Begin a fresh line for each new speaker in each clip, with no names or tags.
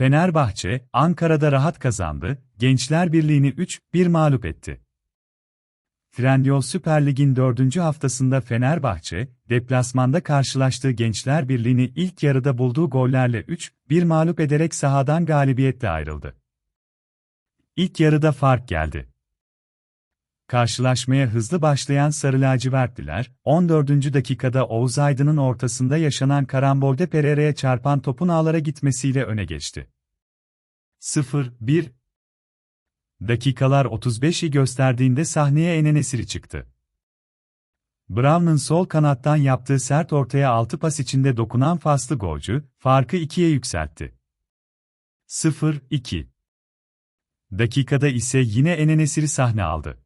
Fenerbahçe, Ankara'da rahat kazandı, Gençler Birliği'ni 3-1 mağlup etti. Trendyol Süper Lig'in 4. haftasında Fenerbahçe, deplasmanda karşılaştığı Gençler Birliği'ni ilk yarıda bulduğu gollerle 3-1 mağlup ederek sahadan galibiyetle ayrıldı. İlk yarıda fark geldi. Karşılaşmaya hızlı başlayan Sarı Lacivertliler, 14. dakikada Oğuz Aydın'ın ortasında yaşanan karambolde Pereira'ya çarpan topun ağlara gitmesiyle öne geçti. 0-1 Dakikalar 35'i gösterdiğinde sahneye Enenesiri çıktı. Brown'un sol kanattan yaptığı sert ortaya 6 pas içinde dokunan faslı golcü, farkı 2'ye yükseltti. 0-2 Dakikada ise yine Enenesiri sahne aldı.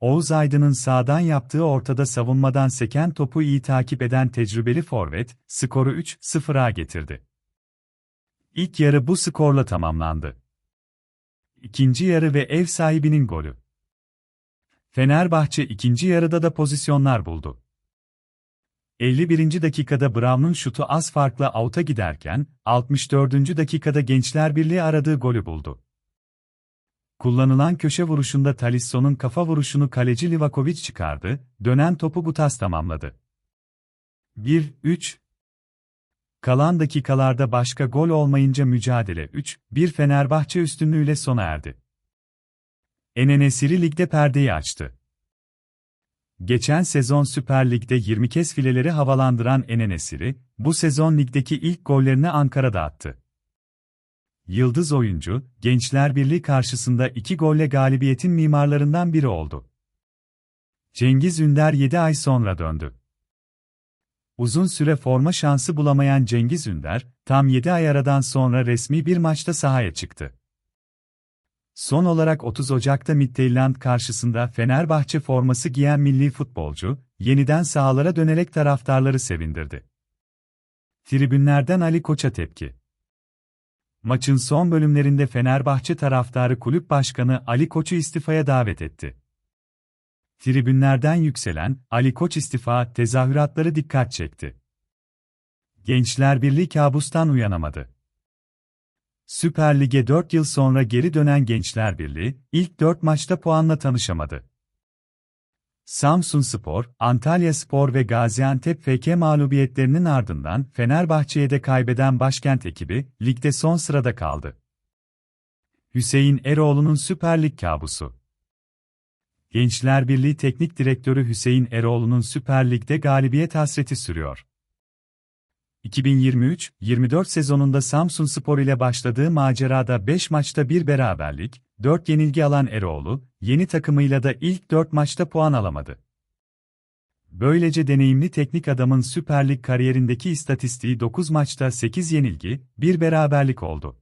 Oğuz Aydın'ın sağdan yaptığı ortada savunmadan seken topu iyi takip eden tecrübeli forvet, skoru 3-0'a getirdi. İlk yarı bu skorla tamamlandı. İkinci yarı ve ev sahibinin golü. Fenerbahçe ikinci yarıda da pozisyonlar buldu. 51. dakikada Brown'un şutu az farkla out'a giderken, 64. dakikada Gençler Birliği aradığı golü buldu. Kullanılan köşe vuruşunda Talisson'un kafa vuruşunu kaleci Livakovic çıkardı, dönen topu Butas tamamladı. 1-3 Kalan dakikalarda başka gol olmayınca mücadele 3-1 Fenerbahçe üstünlüğüyle sona erdi. Enenesiri ligde perdeyi açtı. Geçen sezon Süper Lig'de 20 kez fileleri havalandıran Enenesiri, bu sezon ligdeki ilk gollerini Ankara'da attı. Yıldız oyuncu, Gençler Birliği karşısında iki golle galibiyetin mimarlarından biri oldu. Cengiz Ünder 7 ay sonra döndü. Uzun süre forma şansı bulamayan Cengiz Ünder, tam 7 ay aradan sonra resmi bir maçta sahaya çıktı. Son olarak 30 Ocak'ta Midtjylland karşısında Fenerbahçe forması giyen milli futbolcu, yeniden sahalara dönerek taraftarları sevindirdi. Tribünlerden Ali Koç'a tepki. Maçın son bölümlerinde Fenerbahçe taraftarı kulüp başkanı Ali Koç'u istifaya davet etti. Tribünlerden yükselen Ali Koç istifa tezahüratları dikkat çekti. Gençler Birliği kabustan uyanamadı. Süper Lig'e 4 yıl sonra geri dönen Gençler Birliği, ilk 4 maçta puanla tanışamadı. Samsun Spor, Antalya Spor ve Gaziantep FK mağlubiyetlerinin ardından Fenerbahçe'ye de kaybeden başkent ekibi, ligde son sırada kaldı. Hüseyin Eroğlu'nun Süper Lig kabusu. Gençler Birliği Teknik Direktörü Hüseyin Eroğlu'nun Süper Lig'de galibiyet hasreti sürüyor. 2023-24 sezonunda Samsun Spor ile başladığı macerada 5 maçta bir beraberlik, 4 yenilgi alan Eroğlu, yeni takımıyla da ilk 4 maçta puan alamadı. Böylece deneyimli teknik adamın Süper Lig kariyerindeki istatistiği 9 maçta 8 yenilgi, 1 beraberlik oldu.